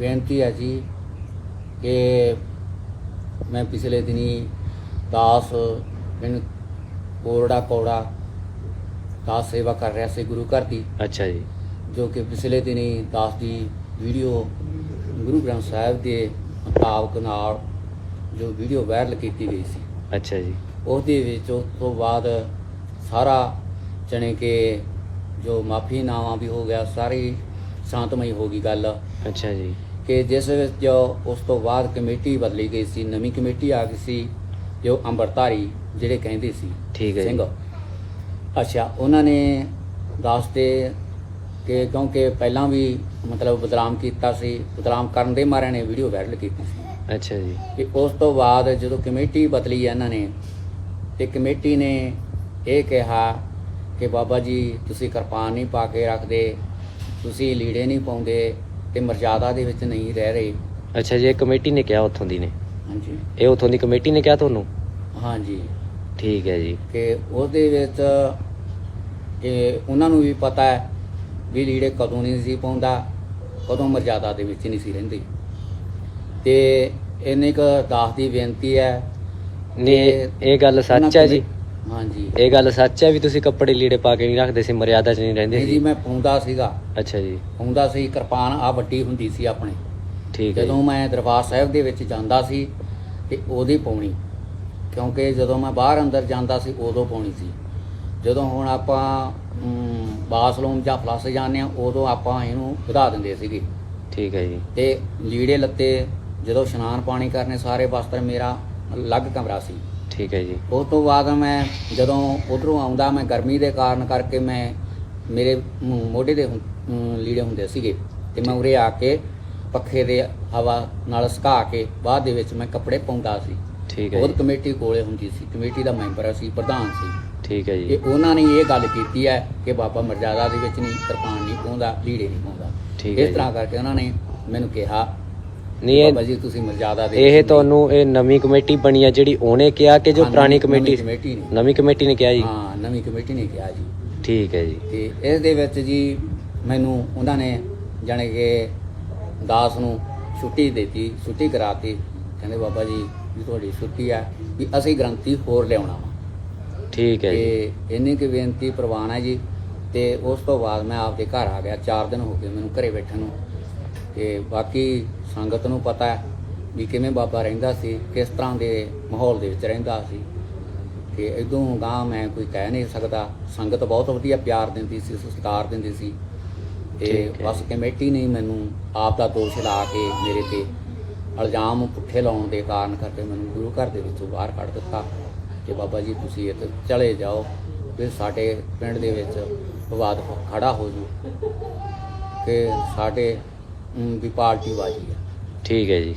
ਬੇਨਤੀ ਹੈ ਜੀ ਕਿ ਮੈਂ ਪਿਛਲੇ ਦਿਨੀ ਦਾਸ ਪਿੰਡ ਕੋਰੜਾ ਕੌੜਾ ਦਾਸ ਸੇਵਾ ਕਰ ਰਿਹਾ ਸੀ ਗੁਰੂ ਘਰ ਦੀ। ਅੱਛਾ ਜੀ। ਜੋ ਕਿ ਪਿਛਲੇ ਦਿਨੀ ਦਾਸ ਦੀ ਵੀਡੀਓ ਗੁਰੂ ਗ੍ਰੰਥ ਸਾਹਿਬ ਦੇ ਮੁਤਾਬਕ ਨਾਲ ਜੋ ਵੀਡੀਓ ਵਾਇਰਲ ਕੀਤੀ ਗਈ ਸੀ। ਅੱਛਾ ਜੀ। ਉਹਦੇ ਵਿੱਚ ਉਸ ਤੋਂ ਬਾਅਦ ਸਾਰਾ ਜਣੇ ਕਿ ਜੋ ਮਾਫੀਨਾਮਾ ਵੀ ਹੋ ਗਿਆ ਸਾਰੀ ਸ਼ਾਂਤਮਈ ਹੋ ਗਈ ਗੱਲ। ਅੱਛਾ ਜੀ। ਕਿ ਜਿਸ ਵਿੱਚ ਉਸ ਤੋਂ ਬਾਅਦ ਕਮੇਟੀ ਬਦਲੀ ਗਈ ਸੀ ਨਵੀਂ ਕਮੇਟੀ ਆ ਗਈ ਸੀ ਜੋ ਅੰਮ੍ਰਿਤਧਾਰੀ ਜਿਹੜੇ ਕਹਿੰਦੇ ਸੀ ਠੀਕ ਹੈ ਜੀ। ਸਿੰਘ। ਅੱਛਾ ਉਹਨਾਂ ਨੇ ਦੱਸਦੇ ਕਿ ਕਿਉਂਕਿ ਪਹਿਲਾਂ ਵੀ ਮਤਲਬ ਬਦਨਾਮ ਕੀਤਾ ਸੀ ਬਦਨਾਮ ਕਰਨ ਦੇ ਮਾਰਿਆਂ ਨੇ ਵੀਡੀਓ ਵਾਇਰਲ ਕੀਤੀ ਸੀ। ਅੱਛਾ ਜੀ। ਕਿ ਉਸ ਤੋਂ ਬਾਅਦ ਜਦੋਂ ਕਮੇਟੀ ਬਦਲੀ ਇਹਨਾਂ ਨੇ ਤੇ ਕਮੇਟੀ ਨੇ ਇਹ ਕਿਹਾ ਕਿ ਬਾਬਾ ਜੀ ਤੁਸੀਂ ਕਿਰਪਾਨ ਨਹੀਂ ਪਾ ਕੇ ਰੱਖਦੇ ਤੁਸੀਂ ਲੀੜੇ ਨਹੀਂ ਪਾਉਂਦੇ ਤੇ ਮਰਜ਼ਾਦਾ ਦੇ ਵਿੱਚ ਨਹੀਂ ਰਹਿ ਰਹੇ। ਅੱਛਾ ਜੀ ਇਹ ਕਮੇਟੀ ਨੇ ਕਿਹਾ ਉੱਥੋਂ ਦੀ ਨੇ? ਹਾਂਜੀ। ਇਹ ਉੱਥੋਂ ਦੀ ਕਮੇਟੀ ਨੇ ਕਿਹਾ ਤੁਹਾਨੂੰ? ਹਾਂਜੀ। ਠੀਕ ਹੈ ਜੀ। ਕਿ ਉਹਦੇ ਵਿੱਚ ਕਿ ਉਹਨਾਂ ਨੂੰ ਵੀ ਪਤਾ ਹੈ ਵੀ ਲੀੜੇ ਕਦੋਂ ਨਹੀਂ ਸੀ ਪਾਉਂਦਾ ਕਦੋਂ ਮਰਜ਼ਾਦਾ ਦੇ ਵਿੱਚ ਨਹੀਂ ਸੀ ਰਹਿੰਦੀ। ਤੇ ਇੰਨੇ ਕ ਦਾਸ ਦੀ ਬੇਨਤੀ ਹੈ ਨੇ ਇਹ ਗੱਲ ਸੱਚ ਹੈ ਜੀ। ਹਾਂਜੀ। ਇਹ ਗੱਲ ਸੱਚ ਹੈ ਵੀ ਤੁਸੀਂ ਕੱਪੜੇ ਲੀੜੇ ਪਾ ਕੇ ਨਹੀਂ ਰੱਖਦੇ ਸੀ ਮਰਿਆਦਾ 'ਚ ਨਹੀਂ ਰਹਿੰਦੇ ਜੀ ਸੀ? ਮੈਂ ਪਾਉਂਦਾ ਸੀਗਾ। ਅੱਛਾ ਜੀ। ਪਾਉਂਦਾ ਸੀ ਕਿਰਪਾਨ ਆ ਵੱਡੀ ਹੁੰਦੀ ਸੀ ਆਪਣੇ। ਠੀਕ ਹੈ ਜਦੋਂ ਮੈਂ ਦਰਬਾਰ ਸਾਹਿਬ ਦੇ ਵਿੱਚ ਜਾਂਦਾ ਸੀ ਤੇ ਉਹਦੀ ਪਾਉਣੀ। ਕਿਉਂਕਿ ਜਦੋਂ ਮੈਂ ਬਾਹਰ ਅੰਦਰ ਜਾਂਦਾ ਸੀ ਉਦੋਂ ਪਾਉਣੀ ਸੀ। ਜਦੋਂ ਹੁਣ ਆਪਾਂ ਅਮ, ਬਾਥਰੂਮ ਜਾਂ ਫਲੱਸ ਜਾਂਦੇ ਆ ਉਦੋਂ ਆਪਾਂ ਇਹਨੂੰ ਵਧਾ ਦਿੰਦੇ ਸੀਗੇ। ਠੀਕ ਹੈ ਜੀ। ਤੇ ਲੀੜੇ ਲੱਤੇ ਜਦੋਂ ਇਸ਼ਨਾਨ ਪਾਣੀ ਕਰਨੇ ਸਾਰੇ ਵਸਤਰ ਮੇਰਾ ਅਲੱਗ ਕਮਰਾ ਸੀ। ਠੀਕ ਹੈ ਜੀ। ਉਸ ਤੋਂ ਬਾਅਦ ਮੈਂ ਜਦੋਂ ਉਧਰੋਂ ਆਉਂਦਾ ਮੈਂ ਗਰਮੀ ਦੇ ਕਾਰਨ ਕਰਕੇ ਮੈਂ ਮੇਰੇ ਮੋਢੇ ਦੇ ਲੀੜੇ ਹੁੰਦੇ ਸੀਗੇ ਤੇ ਮੈਂ ਉਰੇ ਆ ਕੇ ਪੱਖੇ ਦੇ ਹਵਾ ਨਾਲ ਸੁਕਾ ਕੇ ਬਾਅਦ ਦੇ ਵਿੱਚ ਮੈਂ ਕੱਪੜੇ ਪਾਉਂਦਾ ਸੀ। ਠੀਕ ਹੈ ਉਹ ਕਮੇਟੀ ਕੋਲੇ ਹੁੰਦੀ ਸੀ। ਕਮੇਟੀ ਦਾ ਮੈਂਬਰ ਸੀ ਪ੍ਰਧਾਨ ਸੀ। ਠੀਕ ਹੈ ਜੀ। ਇਹ ਉਹਨਾਂ ਨੇ ਇਹ ਗੱਲ ਕੀਤੀ ਹੈ ਕਿ ਬਾਬਾ ਮਰਜ਼ਾਦਾ ਦੇ ਵਿੱਚ ਨਹੀਂ ਕਿਰਪਾਨ ਨਹੀਂ ਪਾਉਂਦਾ ਲੀੜੇ ਨਹੀਂ ਪਾਉਂਦਾ। ਠੀਕ ਹੈ ਇਸ। ਤਰ੍ਹਾਂ ਕਰਕੇ ਉਹਨਾਂ ਨੇ ਮੈਨੂੰ ਕਿਹਾ ਨਹੀਂ ਬਾਬਾ ਇਹ ਜੀ ਤੁਸੀਂ ਮਰਜ਼ਾਦਾ ਦੇ ਇਹ ਤੁਹਾਨੂੰ ਇਹ ਨਵੀਂ ਕਮੇਟੀ ਬਣੀ ਹੈ ਜਿਹੜੀ ਉਹਨੇ ਕਿਹਾ ਕਿ ਜੋ ਹਾਂ, ਪੁਰਾਣੀ ਨਵੀਂ- ਕਮੇਟੀ ਨਵੀਂ ਕਮੇਟੀ ਨੇ ਨਵੀਂ ਕਮੇਟੀ ਨੇ ਕਿਹਾ ਜੀ। ਹਾਂ ਨਵੀਂ ਕਮੇਟੀ ਨੇ ਕਿਹਾ ਜੀ। ਠੀਕ ਹੈ ਜੀ। ਤੇ ਇਸ ਦੇ ਵਿੱਚ ਜੀ ਮੈਨੂੰ ਉਹਨਾਂ ਨੇ ਜਾਣੀ ਕਿ ਦਾਸ ਨੂੰ ਛੁੱਟੀ ਦਿੱਤੀ ਛੁੱਟੀ ਕਰਾਤੀ। ਕਹਿੰਦੇ ਬਾਬਾ ਜੀ ਵੀ ਤੁਹਾਡੀ ਛੁੱਟੀ ਆ ਵੀ ਅਸੀਂ ਗ੍ਰੰਥੀ ਹੋਰ ਲਿਆਉਣਾ ਵਾ। ਠੀਕ ਹੈ ਜੀ। ਤੇ ਇੰਨੀ ਕੁ ਬੇਨਤੀ ਪ੍ਰਵਾਨ ਹੈ ਜੀ। ਤੇ ਉਸ ਤੋਂ ਬਾਅਦ ਮੈਂ ਆਪਦੇ ਘਰ ਆ ਗਿਆ 4 ਦਿਨ ਹੋ ਗਏ ਮੈਨੂੰ ਘਰੇ ਬੈਠਣ ਨੂੰ। ਤੇ ਬਾਕੀ ਸੰਗਤ ਨੂੰ ਪਤਾ ਹੈ ਵੀ ਕਿਵੇਂ ਬਾਬਾ ਰਹਿੰਦਾ ਸੀ ਕਿਸ ਤਰ੍ਹਾਂ ਦੇ ਮਾਹੌਲ ਦੇ ਵਿੱਚ ਰਹਿੰਦਾ ਸੀ। ਤੇ ਇਦੋਂ ਗਾਂ ਮੈਂ ਕੋਈ ਕਹਿ ਨਹੀਂ ਸਕਦਾ। ਸੰਗਤ ਬਹੁਤ ਵਧੀਆ ਪਿਆਰ ਦਿੰਦੀ ਸੀ ਸਤਿਕਾਰ ਦਿੰਦੀ ਸੀ। ਤੇ। ਬਸ ਕਮੇਟੀ ਨੇ ਮੈਨੂੰ ਆਪ ਦਾ ਦੋਸ਼ ਲਾ ਕੇ ਮੇਰੇ ਤੇ ਇਲਜ਼ਾਮ ਪੁੱਠੇ ਲਾਉਣ ਦੇ ਕਾਰਨ ਕਰਕੇ ਮੈਨੂੰ ਗੁਰੂ ਘਰ ਦੇ ਵਿੱਚੋਂ ਬਾਹਰ ਕੱਢ ਦਿੱਤਾ। ਕਿ ਬਾਬਾ ਜੀ ਤੁਸੀਂ ਇੱਥੇ ਚਲੇ ਜਾਓ ਫਿਰ ਸਾਡੇ ਪਿੰਡ ਦੇ ਵਿੱਚ ਵਿਵਾਦ ਖੜਾ ਹੋ ਜੂ। ਕਿ ਸਾਡੇ ਵੀ ਪਾਰਟੀ ਬਾਜੀ ਆ। ਠੀਕ ਹੈ ਜੀ।